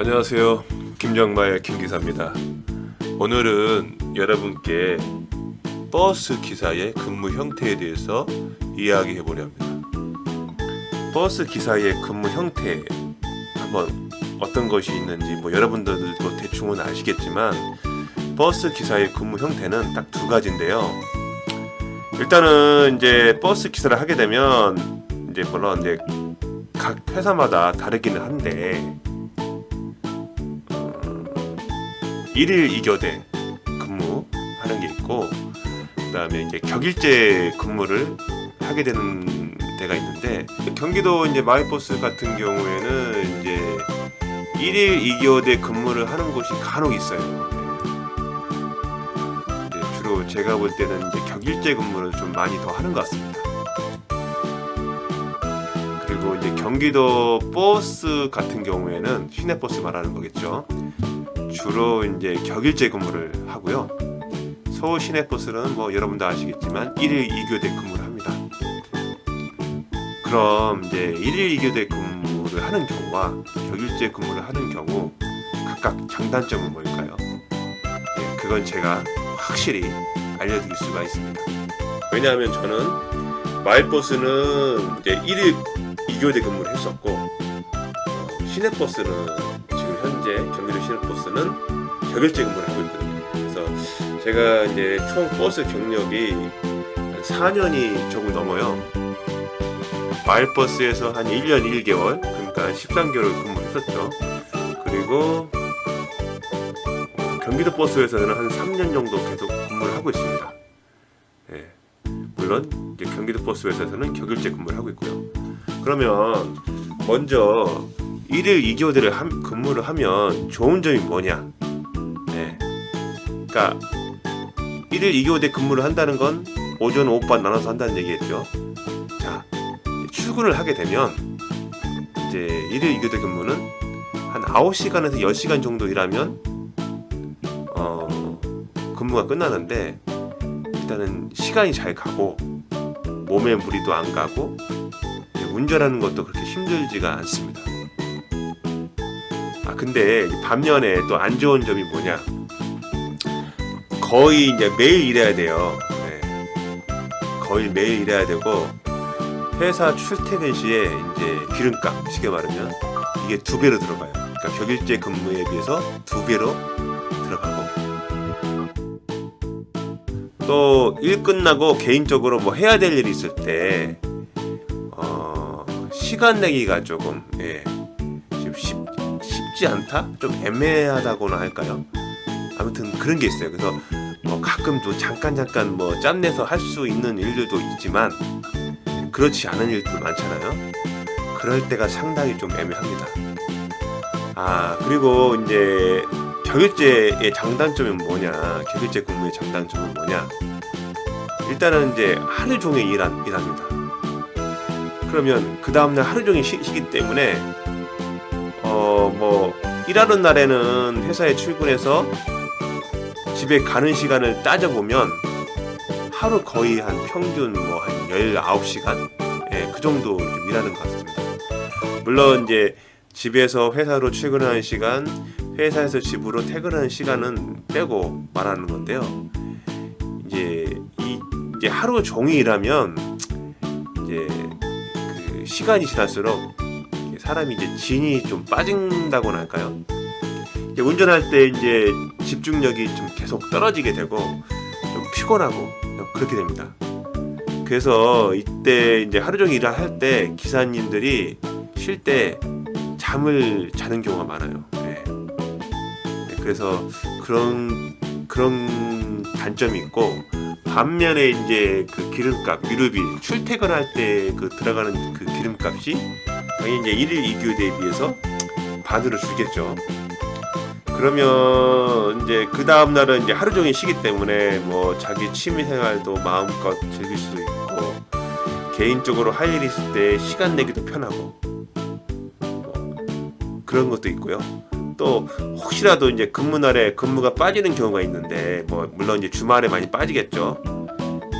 안녕하세요. 김정마의 김기사입니다. 오늘은 여러분께 버스 기사의 근무 형태에 대해서 이야기해 보려 합니다. 버스 기사의 근무 형태 한번 어떤 것이 있는지 뭐 여러분들도 대충은 아시겠지만 버스 기사의 근무 형태는 딱 두 가지인데요. 일단은 이제 버스 기사를 하게 되면 이제 물론 이제 각 회사마다 다르기는 한데 일일 이교대 근무하는 게 있고 그다음에 이제 격일제 근무를 하게 되는 데가 있는데 경기도 이제 마을버스 같은 경우에는 이제 일일 이교대 근무를 하는 곳이 간혹 있어요. 주로 제가 볼 때는 이제 격일제 근무를 좀 많이 더 하는 것 같습니다. 그리고 이제 경기도 버스 같은 경우에는 시내 버스 말하는 거겠죠. 주로 이제 격일제 근무를 하고요. 서울 시내버스는 뭐 여러분도 아시겠지만 1일 2교대 근무를 합니다. 그럼 이제 1일 2교대 근무를 하는 경우와 격일제 근무를 하는 경우 각각 장단점은 뭘까요? 네, 그건 제가 확실히 알려드릴 수가 있습니다. 왜냐하면 저는 마을버스는 이제 1일 2교대 근무를 했었고 어, 시내버스는 현재 경기도 시내버스는 격일제 근무를 하고 있거든요. 그래서 제가 이제 총 버스 경력이 한 4년이 조금 넘어요. 마을버스에서 한 1년 1개월, 그러니까 13개월 근무했었죠. 그리고 어, 경기도 버스에서는 한 3년 정도 계속 근무를 하고 있습니다. 예. 물론 경기도 버스에서는 격일제 근무를 하고 있고요. 그러면 먼저 1일 2교대를 함, 근무를 하면 좋은 점이 뭐냐? 네. 그러니까 1일 2교대 근무를 한다는 건 오전 오후반 나눠서 한다는 얘기겠죠. 자, 출근을 하게 되면 이제 1일 2교대 근무는 한 9시간에서 10시간 정도 일하면 어, 근무가 끝나는데 일단은 시간이 잘 가고 몸에 무리도 안 가고 운전하는 것도 그렇게 힘들지가 않습니다. 아 근데 반면에 또 안 좋은 점이 뭐냐? 거의 이제 매일 일해야 돼요. 네. 거의 매일 일해야 되고 회사 출퇴근 시에 이제 기름값 쉽게 말하면 이게 두 배로 들어가요. 그러니까 격일제 근무에 비해서 두 배로 들어가고 또 일 끝나고 개인적으로 뭐 해야 될 일이 있을 때 어, 시간 내기가 조금 예, 쉽지 않다? 좀 애매하다고나 할까요? 아무튼 그런 게 있어요. 그래서 뭐 가끔 또 잠깐 잠깐 뭐 짬내서 할 수 있는 일들도 있지만 그렇지 않은 일도 많잖아요. 그럴 때가 상당히 좀 애매합니다. 아 그리고 이제 격일제의 장단점은 뭐냐? 격일제 근무의 장단점은 뭐냐? 일단은 이제 하루 종일 일한, 일합니다. 그러면 그 다음날 하루 종일 쉬 기 때문에 어 뭐 일하는 날에는 회사에 출근해서 집에 가는 시간을 따져 보면 하루 거의 한 평균 뭐 한 19시간 예, 그 정도 좀 일하는 것 같습니다. 물론 이제 집에서 회사로 출근하는 시간, 회사에서 집으로 퇴근하는 시간은 빼고 말하는 건데요. 이제 이 이제 하루 종일 일하면 이제 그 시간이 지날수록 사람이 이제 진이 좀 빠진다고나 할까요? 운전할 때 이제 집중력이 좀 계속 떨어지게 되고 좀 피곤하고 그렇게 됩니다. 그래서 이때 이제 하루 종일 일을 할 때 기사님들이 쉴 때 잠을 자는 경우가 많아요. 네. 네, 그래서 그런 그런 단점이 있고 반면에 이제 그 기름값 유류비 출퇴근할 때 그 들어가는 그 기름값이 당연히 이제 1일 2교대에 비해서 반으로 줄겠죠. 그러면 이제 그 다음 날은 이제 하루 종일 쉬기 때문에 뭐 자기 취미 생활도 마음껏 즐길 수도 있고 개인적으로 할 일 있을 때 시간 내기도 편하고 뭐 그런 것도 있고요. 또 혹시라도 이제 근무 날에 근무가 빠지는 경우가 있는데 뭐 물론 이제 주말에 많이 빠지겠죠.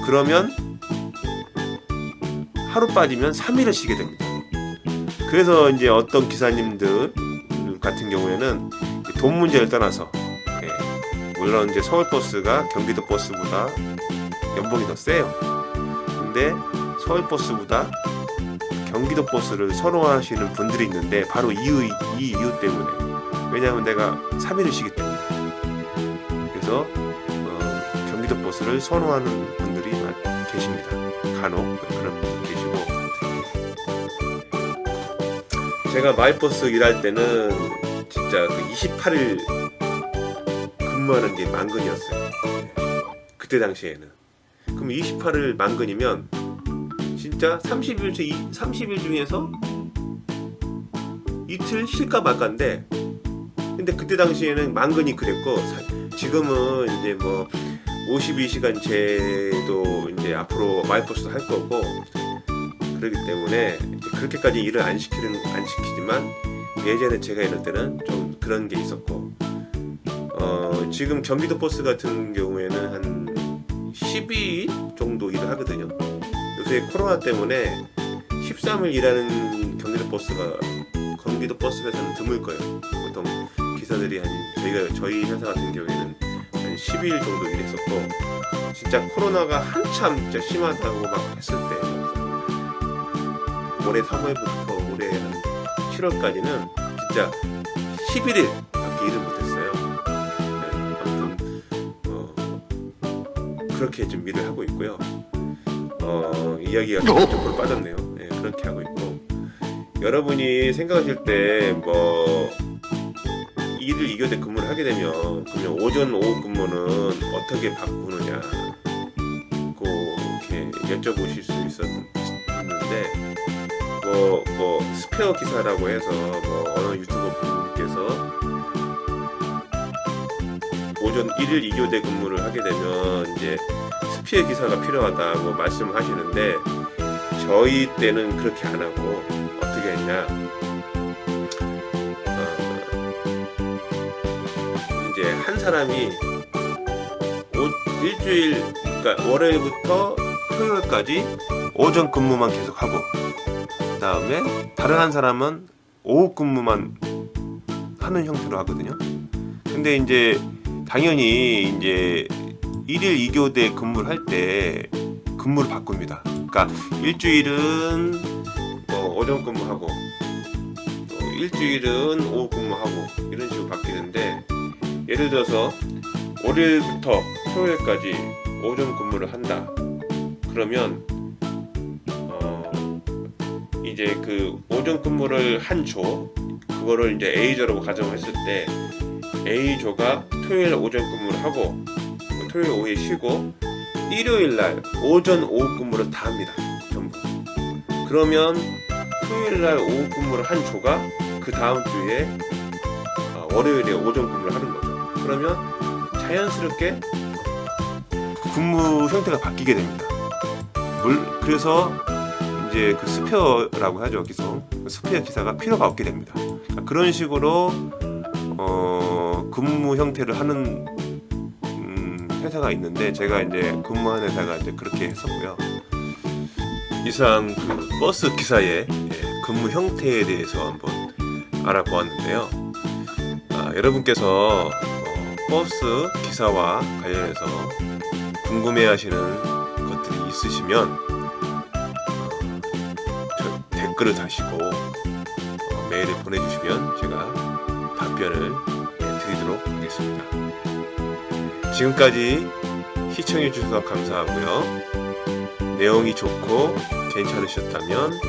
그러면 하루 빠지면 3일을 쉬게 됩니다. 그래서 이제 어떤 기사님들 같은 경우에는 돈 문제를 떠나서 예, 물론 이제 서울 버스가 경기도 버스보다 연봉이 더 세요. 근데 서울 버스보다 경기도 버스를 선호하시는 분들이 있는데 바로 이유 이 이유 때문에 왜냐하면 내가 3일을 쉬기 때문에 그래서 어, 경기도 버스를 선호하는 분들이 많- 계십니다. 간혹 그런 분들 계시고 제가 마이버스 일할 때는 진짜 그 28일 근무하는 게 만근이었어요. 그때 당시에는. 그럼 28일 만근이면 진짜 30일 중 30일 중에서 이틀 쉴까 말까인데 근데 그때 당시에는 만근이 그랬고 사- 지금은 이제 뭐 52시간 제도 이제 앞으로 마이버스도 할 거고 그렇기 때문에 그렇게까지 일을 안 시키는 안 시키지만 예전에 제가 이럴 때는 좀 그런 게 있었고 어 지금 경기도 버스 같은 경우에는 한 12일 정도 일을 하거든요. 요새 코로나 때문에 13일 일하는 경기도 버스가 경기도 버스 회사는 드물 거예요. 보통 기사들이 한 저희가 저희 회사 같은 경우에는 한 12일 정도 일했었고 진짜 코로나가 한참 진짜 심하다고 막 했을 때 올해 3월부터 올해 한 7월까지는 진짜 11일 밖에 일을 못했어요. 네, 아무튼 어, 그렇게 좀 일을 하고 있고요. 어, 이야기가 쪽으로 빠졌네요. 네, 그렇게 하고 있고 여러분이 생각하실 때 뭐 일을 이교대 근무를 하게 되면 그러면 오전 오후 근무는 어떻게 바꾸느냐 고 이렇게 여쭤보실 수 있었, 있는데 뭐, 뭐 스페어 기사라고 해서 뭐 어느 유튜버 분께서 오전 1일 2교대 근무를 하게 되면 이제 스피어 기사가 필요하다고 말씀하시는데 저희 때는 그렇게 안 하고 어떻게 했냐? 어, 한 사람이 오- 일주일 그러니까 월요일부터 토요일까지 오전 근무만 계속 하고 그 다음에 다른 한 사람은 오후 근무만 하는 형태로 하거든요. 근데 이제 당연히 이제 1일 2교대 근무를 할 때 근무를 바꿉니다. 그러니까 일주일은 뭐 오전 근무하고 또 일주일은 오후 근무하고 이런 식으로 바뀌는데 예를 들어서 월요일부터 토요일까지 오전 근무를 한다. 그러면 어 이제 그 오전 근무를 한 조 그거를 이제 A조라고 가정했을 때 A조가 토요일 오전 근무를 하고 뭐 토요일 오후에 쉬고 일요일 날 오전 오후 근무를 다 합니다. 전부. 그러면 토요일 날 오후 근무를 한 조가 그 다음 주에 아, 월요일에 오전 근무를 하는 거죠. 그러면 자연스럽게 근무 형태가 바뀌게 됩니다. 물 그래서 이제 그 스페어라고 하죠 그 스페어 기사가 필요가 없게 됩니다. 그러니까 그런 식으로 어, 근무 형태를 하는 음, 회사가 있는데 제가 이제 근무한 회사가 이제 그렇게 했었고요. 이상 그 버스 기사의 예, 근무 형태에 대해서 한번 알아보았는데요. 아, 여러분께서 어, 버스 기사와 관련해서 궁금해하시는 것들이 있으시면 댓글을 다시고 어, 메일을 보내주시면 제가 답변을 예, 드리도록 하겠습니다. 지금까지 시청해 주셔서 감사하고요. 내용이 좋고 괜찮으셨다면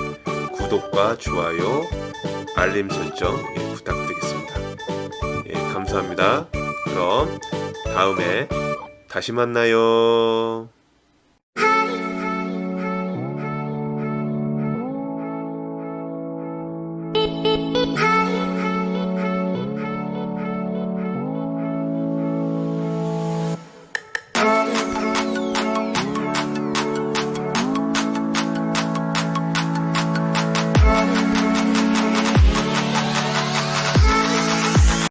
구독과 좋아요, 알림 설정 예, 부탁드리겠습니다. 예, 감사합니다. 그럼 다음에 다시 만나요.